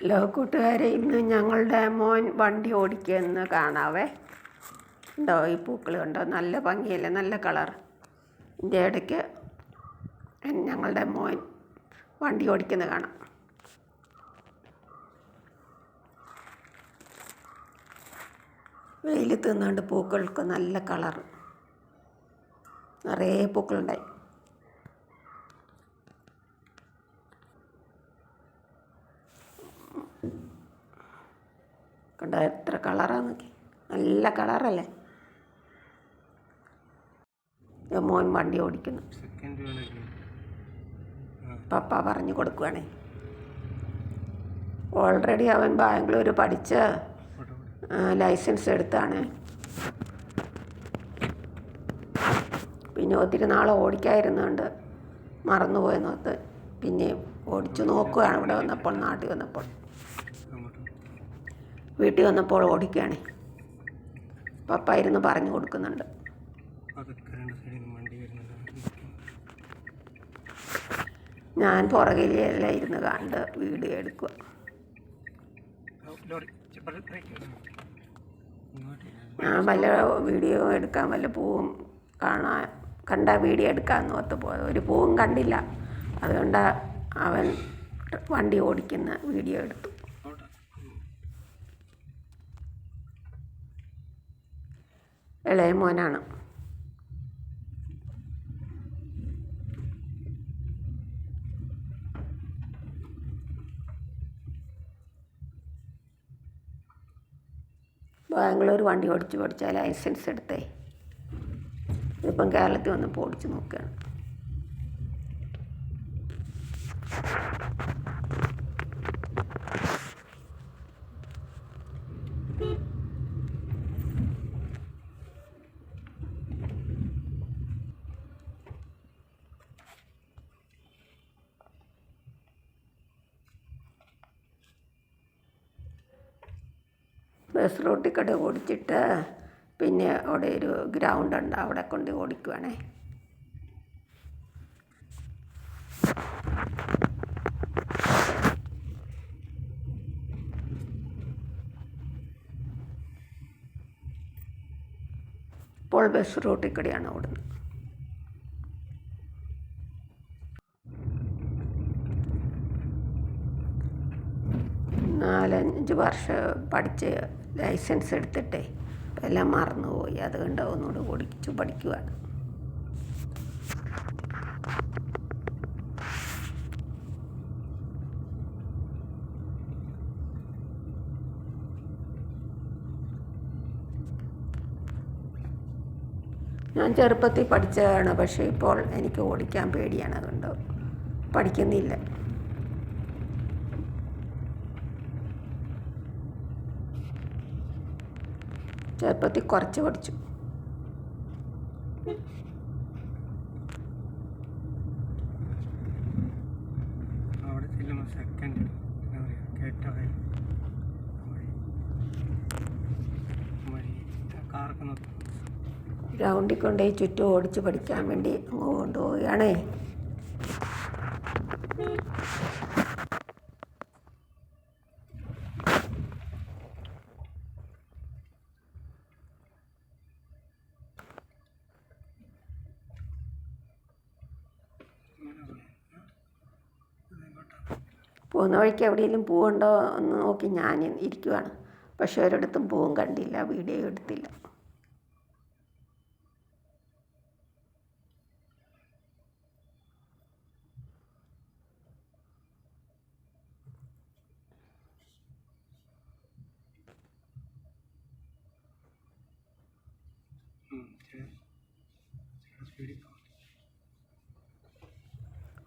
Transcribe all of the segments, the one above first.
Hello കൂട്ടുകാരെ ഇന്ന് ഞങ്ങളുടെ മോൻ വണ്ടി ഓടിക്കുന്ന കാണാവേ. ഉണ്ടോ ഈ പൂക്കൾ കണ്ടോ? നല്ല ഭംഗിയല്ലേ? നല്ല കളർ. ഇതിന്റെ ഇടയ്ക്ക് ഞങ്ങളുടെ മോൻ വണ്ടി ഓടിക്കുന്നത് കാണാം. വെയിൽ തിന്നുകൊണ്ട് പൂക്കൾക്ക് നല്ല കളർ. നിറയെ പൂക്കളുണ്ടായി. കണ്ടോ എത്ര കളറാന്ന് നോക്കി. നല്ല കളറല്ലേ മോൻ വണ്ടി ഓടിക്കുന്നു. പപ്പ പറഞ്ഞു കൊടുക്കുവാണേ. ഓൾറെഡി അവൻ ബാംഗ്ലൂർ പഠിച്ച് ലൈസൻസ് എടുത്താണ്. പിന്നെ ഒത്തിരി നാൾ ഓടിക്കായിരുന്നുണ്ട് മറന്നുപോയെന്നോത്ത് പിന്നെ ഓടിച്ചു നോക്കുകയാണ് ഇവിടെ വന്നപ്പോൾ നാട്ടിൽ വന്നപ്പോൾ. വീട്ടിൽ വന്നപ്പോൾ ഓടിക്കുകയാണ്. പപ്പ ഇരുന്ന് പറഞ്ഞു കൊടുക്കുന്നുണ്ട്. ഞാൻ പുറകിലെല്ലാം ഇരുന്ന് കണ്ട് വീഡിയോ എടുക്കുക. ഞാൻ വല്ല വീഡിയോ എടുക്കാൻ വല്ല പൂവും കാണാൻ കണ്ട വീഡിയോ എടുക്കാമെന്ന് ഓർത്ത് പോയത്. ഒരു പൂവും കണ്ടില്ല. അതുകൊണ്ട് അവൻ വണ്ടി ഓടിക്കുന്ന വീഡിയോ എടുത്തു. ഇളയ മോനാണ്. ബാംഗ്ലൂർ വണ്ടി ഓടിച്ച് പഠിച്ചാൽ ലൈസൻസ് എടുത്തേ. ഇതിപ്പം കേരളത്തിൽ വന്നപ്പോൾ ഓടിച്ച് നോക്കുകയാണ് ബസ് റൂട്ടിൽ കൂടെ ഓടിച്ചിട്ട് പിന്നെ അവിടെ ഒരു ഗ്രൗണ്ട് ഉണ്ട്. അവിടെ കൊണ്ട് ഓടിക്കുവാണേ. ഇപ്പോൾ ബസ് റൂട്ടിൽ കൂടെയാണ് ഓടുന്നത്. നാലഞ്ച് വർഷം പഠിച്ച് ലൈസൻസ് എടുത്തിട്ടേ എല്ലാം മറന്നുപോയി. അതുകൊണ്ട് ഒന്നുകൂടെ ഓടിച്ചു പഠിക്കുവാണ്. ഞാൻ ചെറുപ്പത്തിൽ പഠിച്ചതാണ് പക്ഷേ ഇപ്പോൾ എനിക്ക് ഓടിക്കാൻ പേടിയാണ്. അതുകൊണ്ട് പഠിക്കുന്നില്ല. ചെറുപ്പത്തിൽ കുറച്ച് പഠിച്ചു. സെക്കൻഡ് ഗ്രൗണ്ടിൽ കൊണ്ടുപോയി ചുറ്റും ഓടിച്ച് പഠിക്കാൻ വേണ്ടി അങ്ങ് കൊണ്ടുപോവുകയാണേ. പോകുന്ന വഴിക്ക് എവിടെയെങ്കിലും പൂവുണ്ടോ എന്ന് നോക്കി ഞാൻ ഇരിക്കുവാണ്. പക്ഷെ ഒരിടത്തും പോകും കണ്ടില്ല വീഡിയോ എടുത്തില്ല.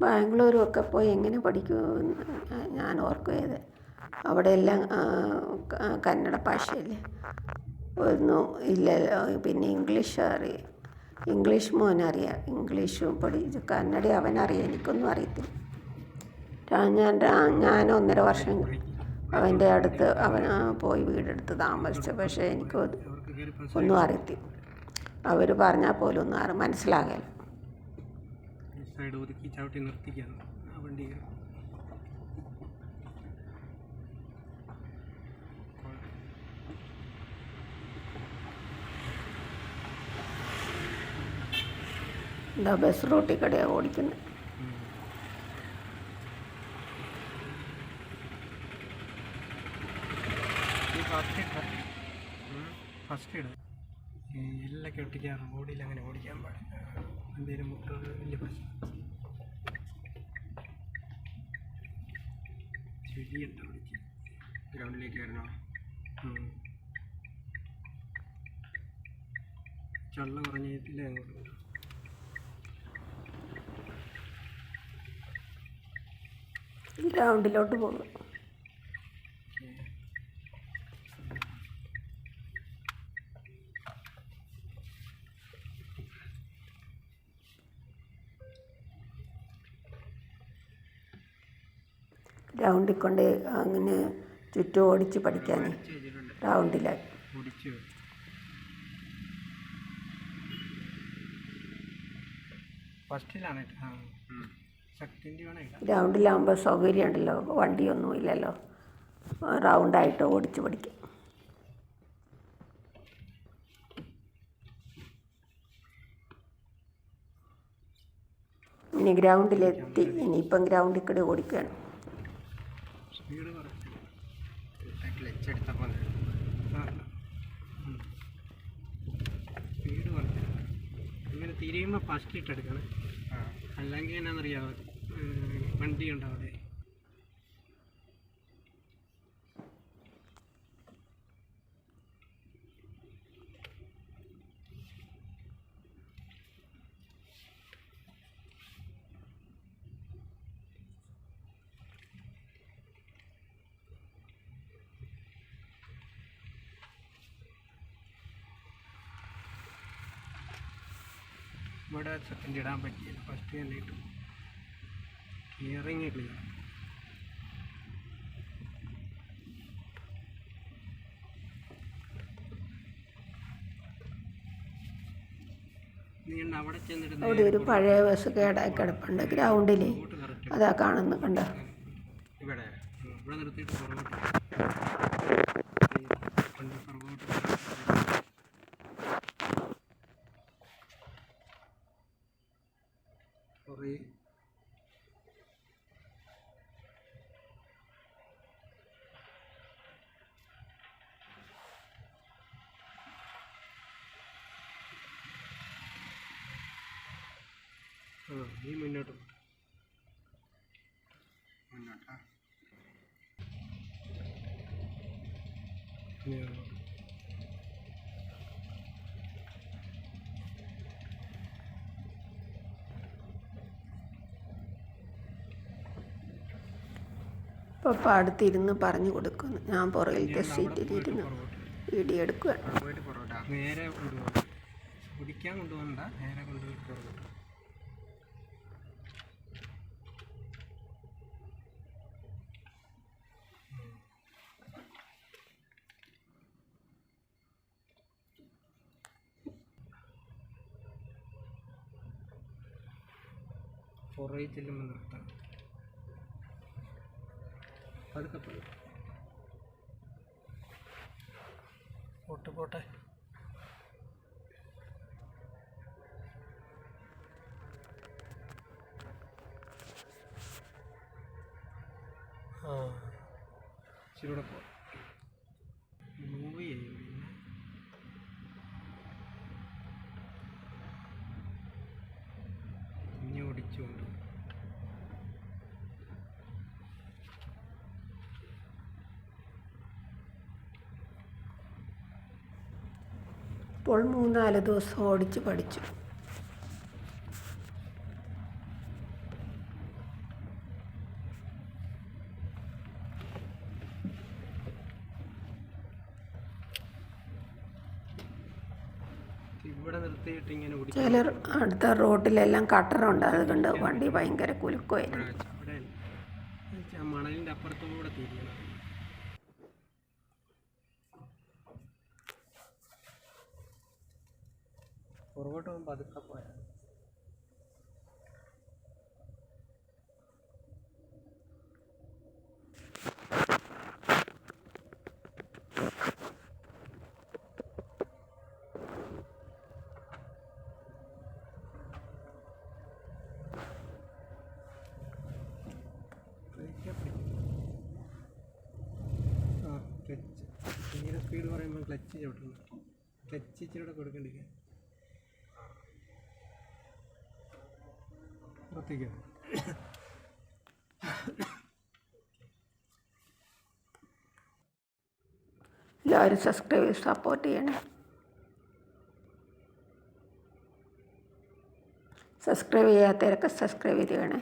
ബാംഗ്ലൂരും ഒക്കെ പോയി എങ്ങനെ പഠിക്കുമെന്ന് ഞാൻ ഓർക്കുകയത് അവിടെ എല്ലാം കന്നഡ ഭാഷയല്ലേ? ഒന്നും ഇല്ലല്ലോ. പിന്നെ ഇംഗ്ലീഷ് അറിയാം. ഇംഗ്ലീഷ് മോനറിയാം. ഇംഗ്ലീഷും പഠി കന്നഡ അവനറിയാം. എനിക്കൊന്നും അറിയത്തില്ല. ഞാൻ ഞാൻ ഒന്നര വർഷം അവന്റെ അടുത്ത് അവൻ പോയി വീടെടുത്ത് താമസിച്ചു. പക്ഷേ എനിക്ക് ഒന്നും അറിയത്തില്ല. അവർ പറഞ്ഞാൽ പോലും ഒന്നും മനസ്സിലാകില്ല. സൈഡ് ഒതുക്കി ചവിട്ടി നിർത്തിക്കാൻ ആ വണ്ടി ബസ് റോട്ടിൽ കടയാണ് ഓടിക്കുന്നത് ഫസ്റ്റ് ഇട. എല്ലാം കെട്ടിക്കാറ് ഓടിയിൽ അങ്ങനെ ഓടിക്കാൻ പാടില്ല. എന്തെങ്കിലും മുട്ടകൾ വലിയ പ്രശ്നം ചെടി എന്താ വിളിച്ച് ഗ്രൗണ്ടിലേക്ക് വരണോ. ചള്ള കുറഞ്ഞിട്ടില്ല അങ്ങോട്ട്. ഗ്രൗണ്ടിലോട്ട് പോകും ഗ്രൗണ്ടിൽ കൊണ്ട് അങ്ങനെ ചുറ്റും ഓടിച്ച് പഠിക്കാൻ റൗണ്ടിൽ റൗണ്ടിലാകുമ്പോൾ സൗകര്യം ഉണ്ടല്ലോ ഗ്രൗണ്ടിലാകുമ്പോൾ സൗകര്യമുണ്ടല്ലോ. വണ്ടിയൊന്നും ഇല്ലല്ലോ റൗണ്ടായിട്ട് ഓടിച്ച് പഠിക്കും. ഇനി ഗ്രൗണ്ടിലെത്തി. ഇനിയിപ്പം ഗ്രൗണ്ടിൽ കൂടി ഓടിക്കുകയാണ്. കുറച്ച് ക്ലച്ച് എടുത്തപ്പോൾ വീട് കുറച്ച് ഇങ്ങനെ തിരിയുമ്പോൾ ഫസ്റ്റ് ഇട്ടെടുക്കണം അല്ലെങ്കിൽ എന്നാണെന്നറിയാമോ വണ്ടി ഉണ്ട് അവിടെ ഇവിടെ സെക്കൻഡ് ഇടാൻ പറ്റിയില്ല ഫസ്റ്റ് തന്നെ ഇട്ടു. ഇയറിങ് ക്ലിയർ അവിടെ ഒരു പഴയ ബസ് കേടായി കിടപ്പുണ്ട് ഗ്രൗണ്ടിൽ അതാ കാണുന്നു കണ്ട? ഇവിടെ ഇവിടെ നിർത്തിയിട്ട് പുറകോട്ട് പുറകോട്ട് കുറേ ആ നീ മുന്നോട്ട്. മുന്നോട്ടാ. അങ്ങോട്ട്. അടുത്തിരുന്ന് പറഞ്ഞു കൊടുക്കുന്നു. ഞാൻ പുറകിലത്തെ സീറ്റിലിരുന്ന് ഇടി വീഡിയോ എടുക്കുകയാണ് നേരെ കൊണ്ടുപോകണ്ട. നേരെ കൊണ്ടുപോയിട്ട് പുറകിൽ ചെല്ലുമ്പോൾ നിർത്താം. പതുക്കെ പതുക്കെ. പോട്ടെ പോട്ടെ. ആ. ഇച്ചിരി കൂടെ ഇപ്പോൾ മൂന്നാൽ ദിവസം ഓടിച്ച് പഠിച്ചു. ചിലർ അടുത്ത റോഡിലെല്ലാം കട്ടറുണ്ട്. അതുകൊണ്ട് വണ്ടി ഭയങ്കര കുലുക്കുമായിരുന്നു. മണലിന്റെ അപ്പുറത്തും മണലിന്റെ തിരിയണം. പുറകോട്ട് പോകുമ്പോൾ പതുക്കെ പോയ ക്ലച്ച്. തീരെ സ്പീഡ് പറയുമ്പോൾ ക്ലച്ച് ചവിട്ടണം ക്ലച്ച് ഇച്ചിരി കൂടെ കൊടുക്കേണ്ടിരിക്കുക പുറത്തേക്കോ എല്ലാവരും സബ്സ്ക്രൈബ് സപ്പോർട്ട് ചെയ്യണേ. സബ്സ്ക്രൈബ് ചെയ്യാത്തവരൊക്കെ സബ്സ്ക്രൈബ് ചെയ്യണേ.